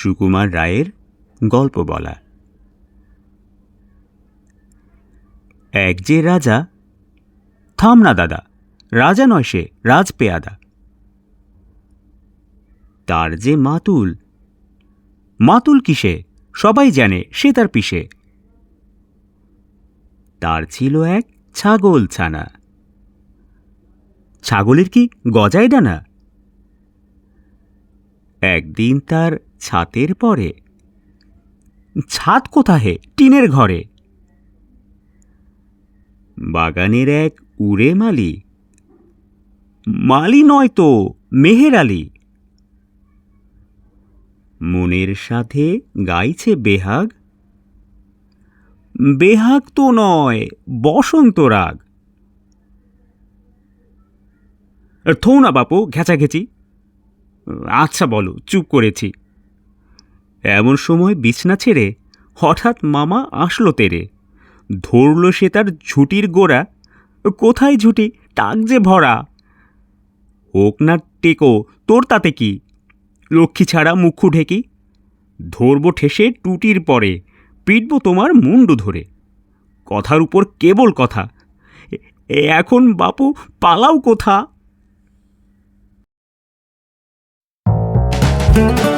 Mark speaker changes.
Speaker 1: সুকুমার রায়ের গল্প বলা। এক যে রাজা, থাম না দাদা, রাজা নয় সে, রাজপেয়াদা। তার যে মাতুল মাতুল কিসে, সবাই জানে, সে তার পিসে। তার ছিল এক ছাগল ছানা। ছাগলের কি গজায় ডানা? একদিন তার ছাতের পরে। ছাদ কোথাহে টিনের ঘরে। বাগানের এক উড়ে মালি। মালি নয় তো, মেহের আলী। মনের সাথে গাইছে বেহাগ। বেহাগ তো নয়, বসন্ত রাগ। থৌ না বাপু, ঘেঁচাঘেঁচি। আচ্ছা বলো, চুপ করেছি। এমন সময় বিছনা ছেড়ে হঠাৎ মামা আসলো তেরে। ধরল সে তার ঝুটির গোড়া। কোথায় ঝুটি? টাক যে ভরা। হোক না টেকো, তোর তাতে কি? লক্ষ্মী ছাড়া মুখু ঢেকি ধরবো ঠেসে টুটির পরে, পিটব তোমার মুন্ডু ধরে। কথার উপর কেবল কথা। এখন বাপু পালাও কোথা? Thank you.